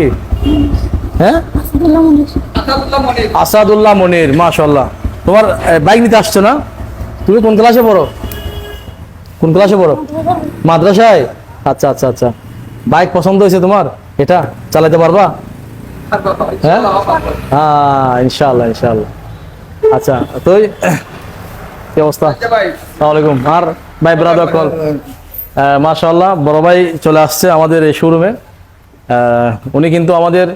কি হ্যাঁ? আসাদুল্লাহ মনির মাশাল্লাহ তোমার বাইক নিতে আসছো না? তুমি কোন ক্লাসে পড়ো? কোন ক্লাসে পড়ো? মাদ্রাসায়? আচ্ছা আচ্ছা আচ্ছা। বাইক পছন্দ হয়েছে তোমার? এটা চালাতে পারবা? হ্যাঁ? হ্যাঁ ইনশাআল্লাহ ইনশাআল্লাহ। আচ্ছা তো কি অবস্থা? আসসালামাইকুম আর ভাই ব্রাদার কল মাশাআল্লাহ বড় ভাই চলে আসছে আমাদের এই শোরুমে উনি কিন্তু আমাদের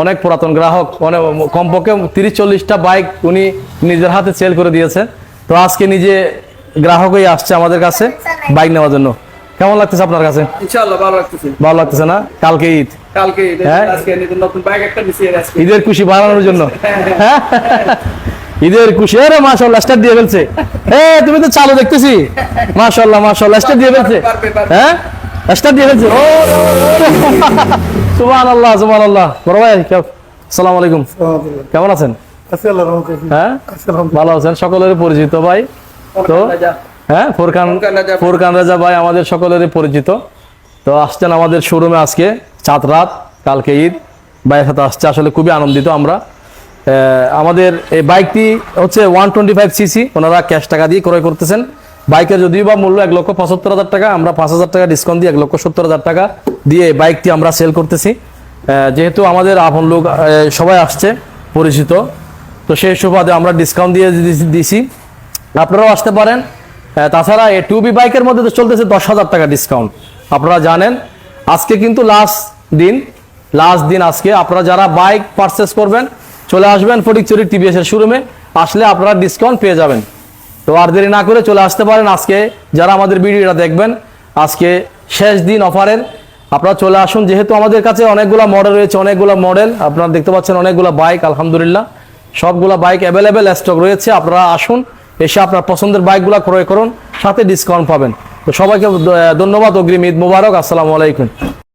অনেক পুরাতন গ্রাহক অনেক কমপক্ষে তিরিশ চল্লিশটা বাইক উনি নিজের হাতে সেল করে দিয়েছেন তো আজকে নিজে গ্রাহকই আসছে আমাদের কাছে বাইক নেওয়ার জন্য। কেমন লাগতেছে আপনার কাছে? ইনশাআল্লাহ ভালো লাগতেছে। ভালো লাগতেছে না? কালকে ঈদ। কালকে ঈদের হ্যাঁ? আজকে নতুন বাইক একটা নিছি আজকে। ঈদের খুশি বাড়ানোর জন্য। হ্যাঁ? ঈদের খুশি। আরে মাশাআল্লাহ স্টার দিয়ে ফেলছে। এ তুমি তো চালু দেখতেছি। মাশাআল্লাহ মাশাআল্লাহ স্টার দিয়ে ফেলছে। হ্যাঁ? স্টার দিয়ে ফেলছে। ও। সুবহানাল্লাহ সুবহানাল্লাহ। বড় ভাই কেমন? আসসালামু আলাইকুম। কেমন আছেন? হ্যাঁ? ভালো আছেন? সকলের পরিচিত ভাই? তো? হ্যাঁ ফোরকান ফোরকান রাজা। ভাই আমাদের সকলেরই পরিচিত। তো আসছেন আমাদের শোরুমে আজকে চাঁদ রাত কালকে ঈদ। ভাইয়ের সাথে আসছে আসলে খুবই আনন্দিত আমরা। আহ, আমাদের এই বাইকটি হচ্ছে ওয়ান টোয়েন্টি ফাইভ সিসি ওনারা ক্যাশ টাকা দিয়ে ক্রয় করতেছেন। বাইকের যদিও বা মূল্য এক লক্ষ পঁচাত্তর হাজার টাকা আমরা পাঁচ হাজার টাকা ডিসকাউন্ট দিয়ে এক লক্ষ সত্তর হাজার টাকা দিয়ে বাইকটি আমরা সেল করতেছি। যেহেতু আমাদের আপন লোক সবাই আসছে, পরিচিত। তো সেই সুবাদে আমরা ডিসকাউন্ট দিয়ে দিছি- আপনারাও আসতে পারেন। তাছাড়া এই টু বি বাইকের মধ্যে তো চলতেছে দশ হাজার টাকা ডিসকাউন্ট আপনারা জানেন, আজকে কিন্তু লাস্ট দিন লাস্ট দিন আজকে আপনারা যারা বাইক পারচেস করবেন, চলে আসবেন ফটিকচুরি টিভিএস এর শোরুমে আসলে আপনারা ডিসকাউন্ট পেয়ে যাবেন। তো আর দেরি না করে চলে আসতে পারেন আজকে। যারা আমাদের ভিডিওটা দেখবেন, আজকে শেষ দিন অফারের আপনারা চলে আসুন, যেহেতু আমাদের কাছে অনেকগুলো মডেল রয়েছে, অনেকগুলো মডেল আপনারা দেখতে পাচ্ছেন অনেকগুলো বাইক আলহামদুলিল্লাহ। সবগুলো বাইক অ্যাভেলেবেল স্টক রয়েছে, আপনারা আসুন, এসে আপনার পছন্দের বাইকগুলো ক্রয় করুন, সাথে ডিসকাউন্ট পাবেন। তো সবাইকে ধন্যবাদ, অগ্রিম ঈদ মুবারক, আসসালামু আলাইকুম।